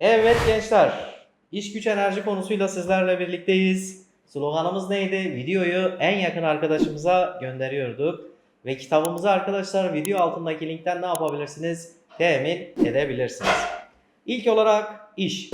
Evet gençler, iş güç enerji konusuyla sizlerle birlikteyiz. Sloganımız neydi? Videoyu en yakın arkadaşımıza gönderiyorduk. Ve kitabımızı arkadaşlar video altındaki linkten ne yapabilirsiniz? Temin edebilirsiniz. İlk olarak iş.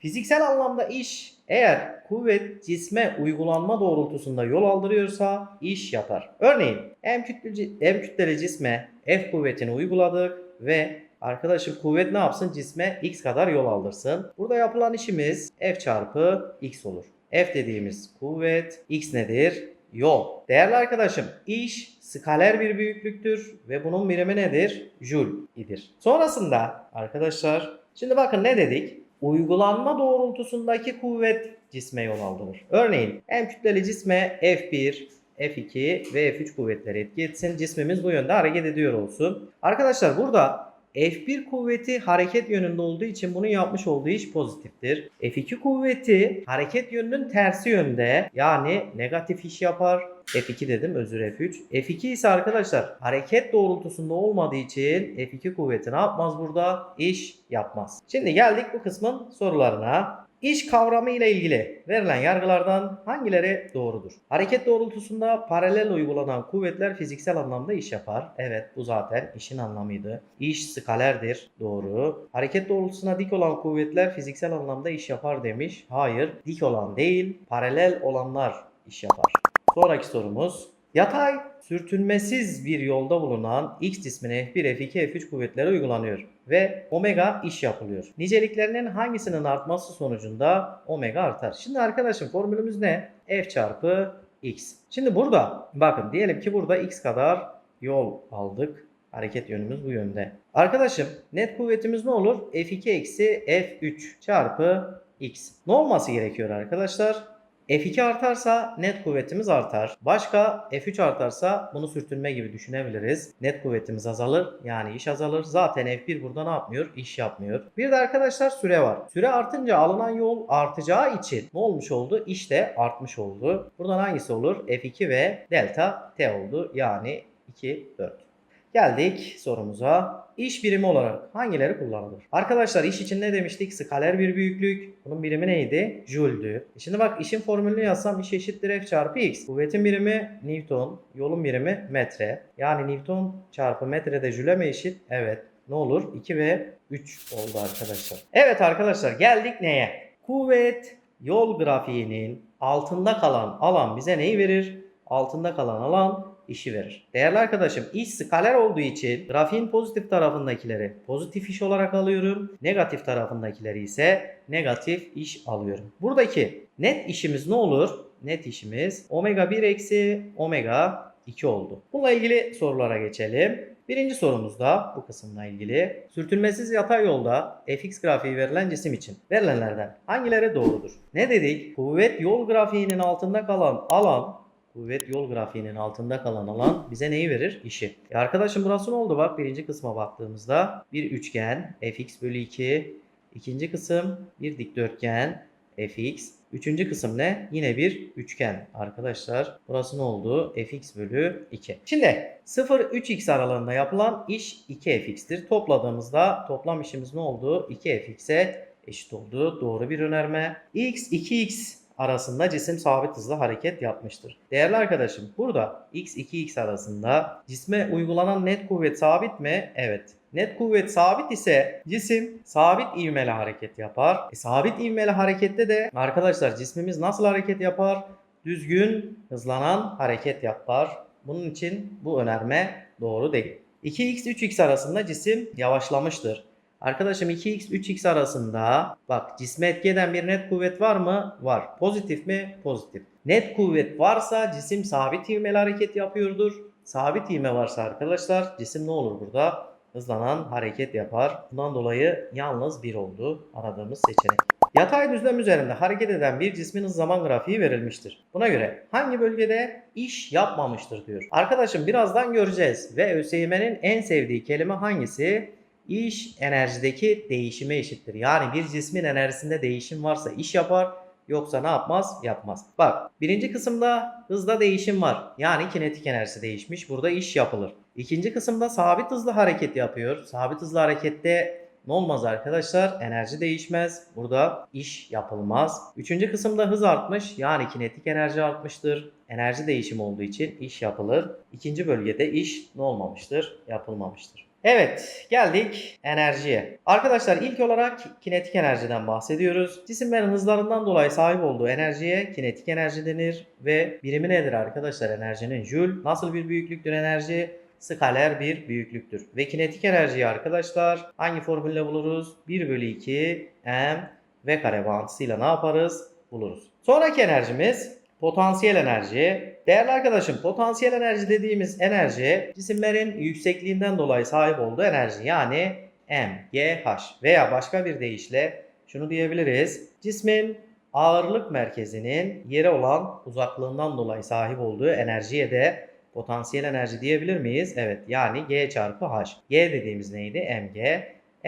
Fiziksel anlamda iş eğer kuvvet cisme uygulanma doğrultusunda yol aldırıyorsa iş yapar. Örneğin M kütleli, M kütleli cisme F kuvvetini uyguladık ve arkadaşım kuvvet ne yapsın? Cisme x kadar yol aldırsın. Burada yapılan işimiz F çarpı x olur. F dediğimiz kuvvet, x nedir? Yol. Değerli arkadaşım, iş skaler bir büyüklüktür ve bunun birimi nedir? Joule idir. Sonrasında arkadaşlar, şimdi bakın ne dedik? Uygulanma doğrultusundaki kuvvet cisme yol aldırır. Örneğin M kütleli cisme F1, F2 ve F3 kuvvetleri etki etsin. Cismimiz bu yönde hareket ediyor olsun. Arkadaşlar burada F1 kuvveti hareket yönünde olduğu için bunun yapmış olduğu iş pozitiftir. F2 kuvveti hareket yönünün tersi yönde yani negatif iş yapar. F2 dedim özür F3. F2 ise arkadaşlar hareket doğrultusunda olmadığı için F2 kuvveti ne yapmaz burada? İş yapmaz. Şimdi geldik bu kısmın sorularına. İş kavramı ile ilgili verilen yargılardan hangileri doğrudur? Hareket doğrultusunda paralel uygulanan kuvvetler fiziksel anlamda iş yapar. Evet bu zaten işin anlamıydı. İş skalerdir. Doğru. Hareket doğrultusuna dik olan kuvvetler fiziksel anlamda iş yapar demiş. Hayır. Dik olan değil, paralel olanlar iş yapar. Sonraki sorumuz. Yatay sürtünmesiz bir yolda bulunan X cismine F1, F2, F3 kuvvetleri uygulanıyor ve omega iş yapılıyor. Niceliklerinin hangisinin artması sonucunda omega artar? Şimdi arkadaşım formülümüz ne? F çarpı X. Şimdi burada bakın diyelim ki burada X kadar yol aldık. Hareket yönümüz bu yönde. Arkadaşım net kuvvetimiz ne olur? F2 eksi F3 çarpı X. Ne olması gerekiyor arkadaşlar? F2 artarsa net kuvvetimiz artar. Başka F3 artarsa bunu sürtünme gibi düşünebiliriz. Net kuvvetimiz azalır yani iş azalır. Zaten F1 burada ne yapmıyor? İş yapmıyor. Bir de arkadaşlar süre var. Süre artınca alınan yol artacağı için ne olmuş oldu? İş de artmış oldu. Buradan hangisi olur? F2 ve delta T oldu. Yani 2, 4. Geldik sorumuza. İş birimi olarak hangileri kullanılır? Arkadaşlar iş için ne demiştik? Skaler bir büyüklük. Bunun birimi neydi? Joule'dü. E Şimdi bak işin formülünü yazsam iş eşittir F çarpı X. Kuvvetin birimi Newton. Yolun birimi metre. Yani Newton çarpı metre de Joule'e mi eşit? Evet. Ne olur? 2 ve 3 oldu arkadaşlar. Evet arkadaşlar geldik neye? Kuvvet yol grafiğinin altında kalan alan bize neyi verir? Altında kalan alan işi verir. Değerli arkadaşım iş skaler olduğu için grafiğin pozitif tarafındakileri pozitif iş olarak alıyorum. Negatif tarafındakileri ise negatif iş alıyorum. Buradaki net işimiz ne olur? Net işimiz omega 1 eksi omega 2 oldu. Bununla ilgili sorulara geçelim. Birinci sorumuzda bu kısımla ilgili sürtünmesiz yatay yolda fx grafiği verilen cisim için verilenlerden hangileri doğrudur? Ne dedik? Kuvvet yol grafiğinin altında kalan alan Kuvvet yol grafiğinin altında kalan alan bize neyi verir? İşi. E arkadaşım burası ne oldu? Bak birinci kısma baktığımızda bir üçgen fx bölü 2. İkinci kısım bir dikdörtgen fx. Üçüncü kısım ne? Yine bir üçgen arkadaşlar. Burası ne oldu? fx bölü 2. Şimdi 0-3x aralığında yapılan iş 2fx'tir. Topladığımızda toplam işimiz ne oldu? 2fx'e eşit oldu. Doğru bir önerme. x 2x arasında cisim sabit hızla hareket yapmıştır. Değerli arkadaşım burada x 2x arasında cisme uygulanan net kuvvet sabit mi? Evet. Net kuvvet sabit ise cisim sabit ivmeli hareket yapar. E, sabit ivmeli harekette de arkadaşlar cismimiz nasıl hareket yapar? Düzgün hızlanan hareket yapar. Bunun için bu önerme doğru değil. 2x 3x arasında cisim yavaşlamıştır. Arkadaşım 2x 3x arasında bak cisme etki eden bir net kuvvet var mı? Var. Pozitif mi? Pozitif. Net kuvvet varsa cisim sabit ivmeli hareket yapıyordur. Sabit ivme varsa arkadaşlar cisim ne olur burada? Hızlanan hareket yapar. Bundan dolayı yalnız 1 oldu aradığımız seçenek. Yatay düzlem üzerinde hareket eden bir cismin hız zaman grafiği verilmiştir. Buna göre hangi bölgede iş yapmamıştır diyor. Arkadaşım birazdan göreceğiz ve ÖSYM'nin en sevdiği kelime hangisi? İş enerjideki değişime eşittir. Yani bir cismin enerjisinde değişim varsa iş yapar, yoksa ne yapmaz? Yapmaz. Bak birinci kısımda hızda değişim var. Yani kinetik enerjisi değişmiş. Burada iş yapılır. İkinci kısımda sabit hızlı hareket yapıyor. Sabit hızlı harekette ne olmaz arkadaşlar? Enerji değişmez. Burada iş yapılmaz. Üçüncü kısımda hız artmış. Yani kinetik enerji artmıştır. Enerji değişimi olduğu için iş yapılır. İkinci bölgede iş ne olmamıştır? Yapılmamıştır. Evet geldik enerjiye. Arkadaşlar ilk olarak kinetik enerjiden bahsediyoruz. Cisimlerin hızlarından dolayı sahip olduğu enerjiye kinetik enerji denir. Ve birimi nedir arkadaşlar enerjinin? Joule. Nasıl bir büyüklüktür enerji? skaler bir büyüklüktür. Ve kinetik enerjiyi arkadaşlar hangi formülle buluruz? 1 bölü 2 m v kare bağıntısıyla ne yaparız? Buluruz. Sonraki enerjimiz potansiyel enerji. Değerli arkadaşım potansiyel enerji dediğimiz enerji cisimlerin yüksekliğinden dolayı sahip olduğu enerji. Yani m, g, h veya başka bir deyişle şunu diyebiliriz. Cismin ağırlık merkezinin yere olan uzaklığından dolayı sahip olduğu enerjiye de potansiyel enerji diyebilir miyiz? Evet yani G çarpı H. G dediğimiz neydi? Mg.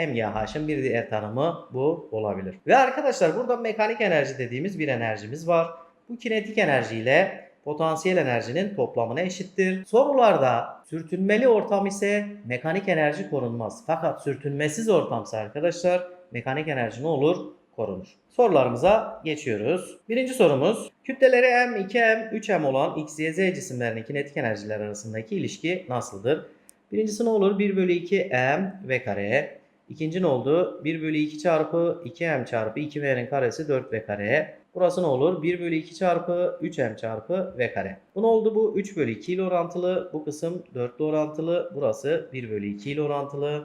MGH'ın bir diğer tanımı bu olabilir. Ve arkadaşlar burada mekanik enerji dediğimiz bir enerjimiz var. Bu kinetik enerji ile potansiyel enerjinin toplamına eşittir. Sorularda sürtünmeli ortam ise mekanik enerji korunmaz. Fakat sürtünmesiz ortamsa arkadaşlar mekanik enerji ne olur? korunur. Sorularımıza geçiyoruz. Birinci sorumuz kütleleri M, 2M, 3M olan X, Y, Z cisimlerinin kinetik enerjiler arasındaki ilişki nasıldır? Birincisi ne olur? 1 bölü 2 M V kare. İkinci ne oldu? 1 bölü 2 çarpı 2M çarpı 2V'nin karesi 4V kare. Burası ne olur? 1 bölü 2 çarpı 3M çarpı V kare. Bu ne oldu? Bu 3 bölü 2 ile orantılı. Bu kısım 4 ile orantılı. Burası 1 bölü 2 ile orantılı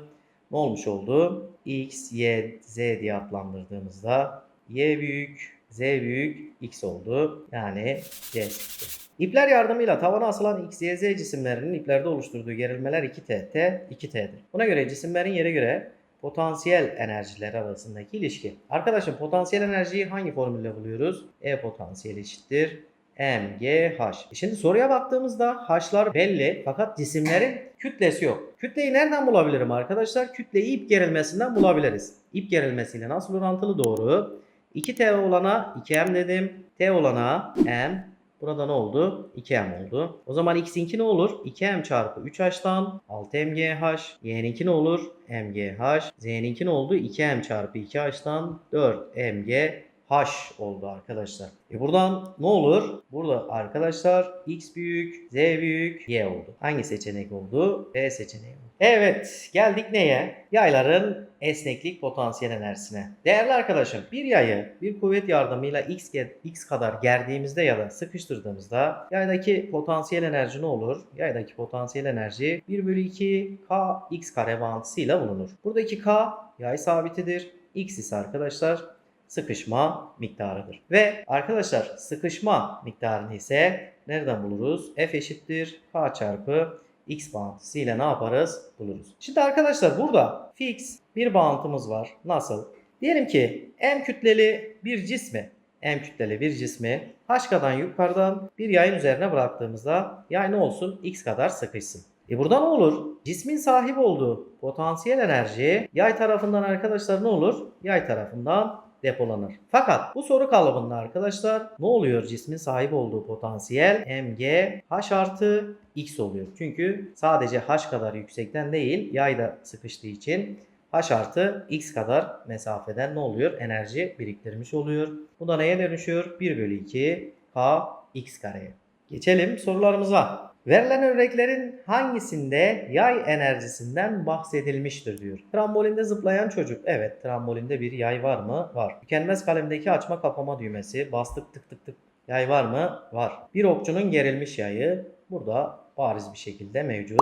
ne olmuş oldu? X, Y, Z diye adlandırdığımızda Y büyük, Z büyük, X oldu. Yani C çıktı. İpler yardımıyla tavana asılan X, Y, Z cisimlerinin iplerde oluşturduğu gerilmeler 2T, T, 2T'dir. Buna göre cisimlerin yere göre potansiyel enerjiler arasındaki ilişki. Arkadaşım potansiyel enerjiyi hangi formülle buluyoruz? E potansiyel eşittir M, G, H. E Şimdi soruya baktığımızda H'lar belli fakat cisimlerin kütlesi yok. Kütleyi nereden bulabilirim arkadaşlar? Kütleyi ip gerilmesinden bulabiliriz. İp gerilmesiyle nasıl orantılı doğru? 2T olana 2M dedim. T olana M. Burada ne oldu? 2M oldu. O zaman X'inki ne olur? 2M çarpı 3H'tan 6MGH. Y'ninki ne olur? MGH. Z'ninki ne oldu? 2M çarpı 2H'tan 4MG H oldu arkadaşlar. E buradan ne olur? Burada arkadaşlar X büyük, Z büyük, Y oldu. Hangi seçenek oldu? B seçeneği oldu. Evet geldik neye? Yayların esneklik potansiyel enerjisine. Değerli arkadaşım bir yayı bir kuvvet yardımıyla x, x kadar gerdiğimizde ya da sıkıştırdığımızda yaydaki potansiyel enerji ne olur? Yaydaki potansiyel enerji 1 bölü 2 k x kare bağıntısıyla bulunur. Buradaki k yay sabitidir. X ise arkadaşlar sıkışma miktarıdır. Ve arkadaşlar sıkışma miktarını ise nereden buluruz? F eşittir K çarpı X bağıntısı ile ne yaparız? Buluruz. Şimdi arkadaşlar burada fix bir bağıntımız var. Nasıl? Diyelim ki M kütleli bir cismi M kütleli bir cismi H yukarıdan bir yayın üzerine bıraktığımızda yay ne olsun? X kadar sıkışsın. E burada ne olur? Cismin sahip olduğu potansiyel enerji yay tarafından arkadaşlar ne olur? Yay tarafından depolanır. Fakat bu soru kalıbında arkadaşlar ne oluyor cismin sahip olduğu potansiyel mg h artı x oluyor. Çünkü sadece h kadar yüksekten değil yayda sıkıştığı için h artı x kadar mesafeden ne oluyor? Enerji biriktirmiş oluyor. Bu da neye dönüşüyor? 1 bölü 2 k x kareye. Geçelim sorularımıza. Verilen örneklerin hangisinde yay enerjisinden bahsedilmiştir diyor. Trambolinde zıplayan çocuk. Evet trambolinde bir yay var mı? Var. Tükenmez kalemdeki açma kapama düğmesi. Bastık tık tık tık. Yay var mı? Var. Bir okçunun gerilmiş yayı. Burada bariz bir şekilde mevcut.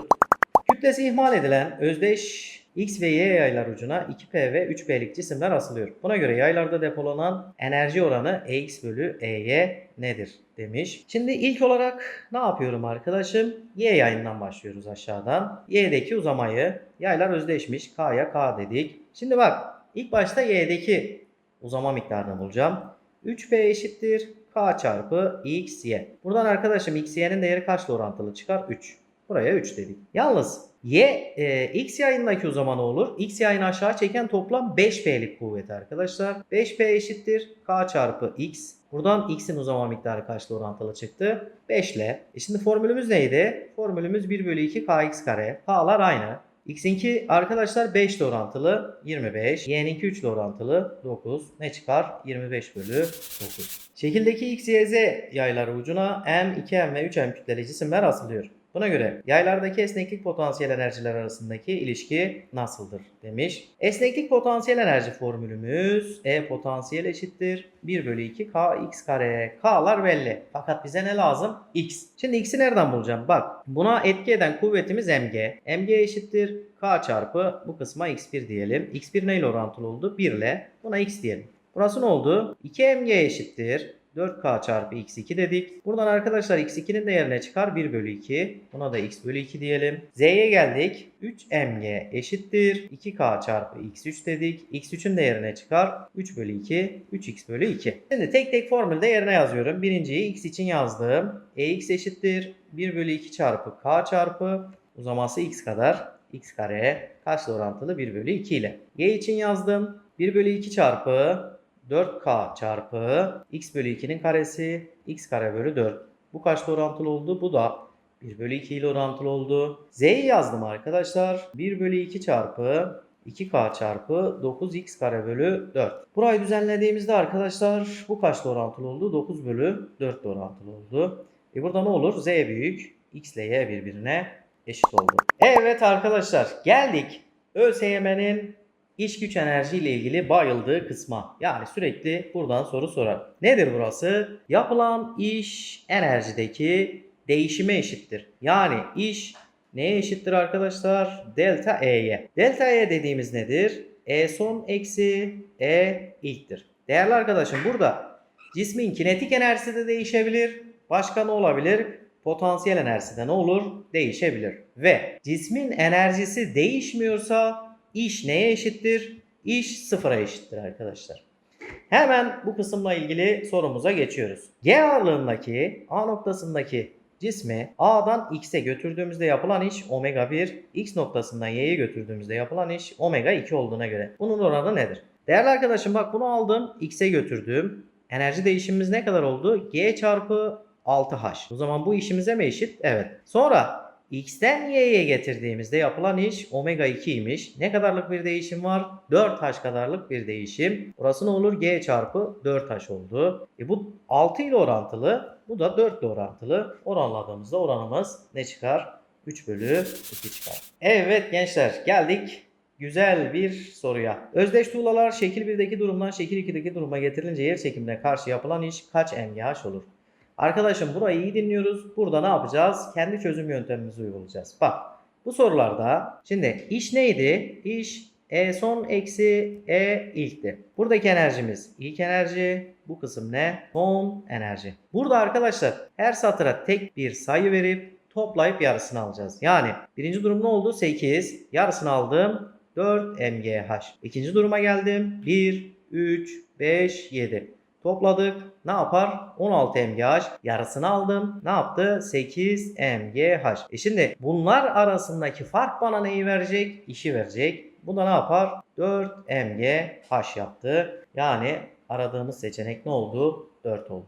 Kütlesi ihmal edilen özdeş X ve Y yaylar ucuna 2P ve 3P'lik cisimler asılıyor. Buna göre yaylarda depolanan enerji oranı EX bölü EY nedir demiş. Şimdi ilk olarak ne yapıyorum arkadaşım? Y yayından başlıyoruz aşağıdan. Y'deki uzamayı yaylar özdeşmiş. K'ya K dedik. Şimdi bak ilk başta Y'deki uzama miktarını bulacağım. 3P eşittir K çarpı XY. Buradan arkadaşım XY'nin değeri kaçla orantılı çıkar? 3. Buraya 3 dedik. Yalnız Y, e, x yayındaki uzama ne olur? X yayını aşağı çeken toplam 5P'lik kuvvet arkadaşlar. 5P eşittir K çarpı X. Buradan X'in uzama miktarı kaçla orantılı çıktı? 5 ile. E şimdi formülümüz neydi? Formülümüz 1 bölü 2 Kx kare. K'lar aynı. X'inki arkadaşlar 5 ile orantılı 25. Y'ninki 3 ile orantılı 9. Ne çıkar? 25 bölü 9. Şekildeki X, Y, Z yayları ucuna M, 2M ve 3M kütleli cisimler asılıyor. Buna göre yaylardaki esneklik potansiyel enerjiler arasındaki ilişki nasıldır demiş. Esneklik potansiyel enerji formülümüz E potansiyel eşittir 1 bölü 2 K x kare. K'lar belli. Fakat bize ne lazım? X. Şimdi X'i nereden bulacağım? Bak buna etki eden kuvvetimiz mg. mg eşittir K çarpı bu kısma x1 diyelim. x1 neyle orantılı oldu? 1 ile. Buna x diyelim. Burası ne oldu? 2mg eşittir 4K çarpı x2 dedik. Buradan arkadaşlar x2'nin değerine çıkar 1 bölü 2. Buna da x bölü 2 diyelim. Z'ye geldik. 3mg eşittir 2K çarpı x3 dedik. x3'ün değerine çıkar 3 bölü 2. 3x bölü 2. Şimdi tek tek formülde yerine yazıyorum. Birinciyi x için yazdım. ex eşittir 1 bölü 2 çarpı k çarpı uzaması x kadar x kare kaçla orantılı 1 bölü 2 ile. Y için yazdım. 1 bölü 2 çarpı 4k çarpı x bölü 2'nin karesi x kare bölü 4. Bu kaçla orantılı oldu? Bu da 1 bölü 2 ile orantılı oldu. Z'yi yazdım arkadaşlar. 1 bölü 2 çarpı 2k çarpı 9x kare bölü 4. Burayı düzenlediğimizde arkadaşlar bu kaçla orantılı oldu? 9 bölü 4 ile orantılı oldu. E burada ne olur? Z büyük. X ile Y birbirine eşit oldu. Evet arkadaşlar geldik. ÖSYM'nin İş güç enerji ile ilgili bayıldığı kısma. Yani sürekli buradan soru sorar. Nedir burası? Yapılan iş enerjideki değişime eşittir. Yani iş neye eşittir arkadaşlar? Delta E'ye. Delta E dediğimiz nedir? E son eksi E ilktir. Değerli arkadaşım burada cismin kinetik enerjisi de değişebilir. Başka ne olabilir? Potansiyel enerjisi de ne olur? Değişebilir. Ve cismin enerjisi değişmiyorsa İş neye eşittir? İş sıfıra eşittir arkadaşlar. Hemen bu kısımla ilgili sorumuza geçiyoruz. G ağırlığındaki A noktasındaki cismi A'dan X'e götürdüğümüzde yapılan iş omega 1, X noktasından Y'ye götürdüğümüzde yapılan iş omega 2 olduğuna göre. Bunun oranı nedir? Değerli arkadaşım bak bunu aldım X'e götürdüm. Enerji değişimimiz ne kadar oldu? G çarpı 6H. O zaman bu işimize mi eşit? Evet. Sonra X'ten Y'ye getirdiğimizde yapılan iş omega 2'ymiş. Ne kadarlık bir değişim var? 4H kadarlık bir değişim. Burası ne olur? G çarpı 4H oldu. E bu 6 ile orantılı. Bu da 4 ile orantılı. Oranladığımızda oranımız ne çıkar? 3 bölü 2 çıkar. Evet gençler geldik güzel bir soruya. Özdeş tuğlalar şekil 1'deki durumdan şekil 2'deki duruma getirilince yer çekimine karşı yapılan iş kaç mgh olur? Arkadaşım burayı iyi dinliyoruz. Burada ne yapacağız? Kendi çözüm yöntemimizi uygulayacağız. Bak bu sorularda şimdi iş neydi? İş E son eksi E ilkti. Buradaki enerjimiz ilk enerji. Bu kısım ne? Son enerji. Burada arkadaşlar her satıra tek bir sayı verip toplayıp yarısını alacağız. Yani birinci durum ne oldu? 8. Yarısını aldım. 4 mgh. İkinci duruma geldim. 1, 3, 5, 7. Topladık. Ne yapar? 16 mgh. Yarısını aldım. Ne yaptı? 8 mgh. E şimdi bunlar arasındaki fark bana neyi verecek? İşi verecek. Bu da ne yapar? 4 mgh yaptı. Yani aradığımız seçenek ne oldu? 4 oldu.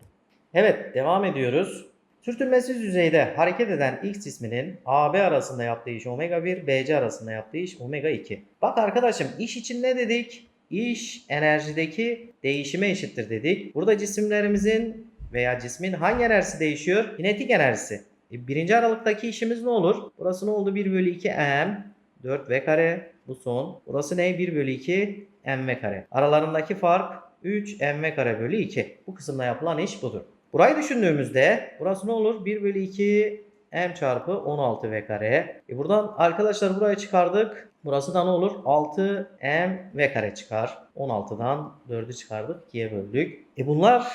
Evet devam ediyoruz. Sürtünmesiz yüzeyde hareket eden X cisminin AB arasında yaptığı iş omega 1, BC arasında yaptığı iş omega 2. Bak arkadaşım iş için ne dedik? İş enerjideki değişime eşittir dedik. Burada cisimlerimizin veya cismin hangi enerjisi değişiyor? Kinetik enerjisi. E, birinci aralıktaki işimiz ne olur? Burası ne oldu? 1 bölü 2 m 4 v kare. Bu son. Burası ne? 1 bölü 2 mv kare. Aralarındaki fark 3 mv kare bölü 2. Bu kısımda yapılan iş budur. Burayı düşündüğümüzde burası ne olur? 1 bölü 2 m çarpı 16 v kare. E buradan arkadaşlar buraya çıkardık. Burası da ne olur? 6 m v kare çıkar. 16'dan 4'ü çıkardık. 2'ye böldük. E bunlar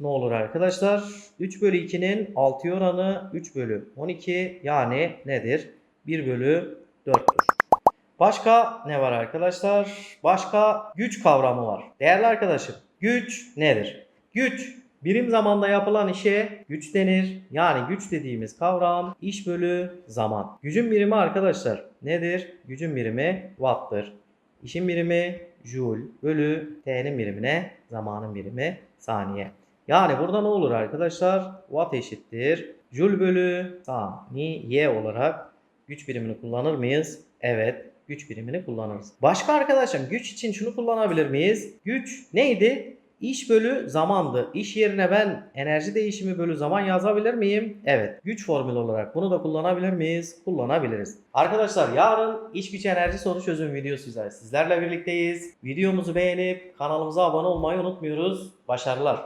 ne olur arkadaşlar? 3 bölü 2'nin 6 oranı 3 bölü 12 yani nedir? 1 bölü 4'tür. Başka ne var arkadaşlar? Başka güç kavramı var. Değerli arkadaşım güç nedir? Güç Birim zamanda yapılan işe güç denir. Yani güç dediğimiz kavram iş bölü zaman. Gücün birimi arkadaşlar nedir? Gücün birimi watt'tır. İşin birimi joule bölü t'nin birimine zamanın birimi saniye. Yani burada ne olur arkadaşlar? Watt eşittir. Joule bölü saniye olarak güç birimini kullanır mıyız? Evet. Güç birimini kullanırız. Başka arkadaşım güç için şunu kullanabilir miyiz? Güç neydi? İş bölü zamandı. İş yerine ben enerji değişimi bölü zaman yazabilir miyim? Evet. Güç formülü olarak bunu da kullanabilir miyiz? Kullanabiliriz. Arkadaşlar yarın iş güç enerji soru çözüm videosuyla sizlerle birlikteyiz. Videomuzu beğenip kanalımıza abone olmayı unutmuyoruz. Başarılar.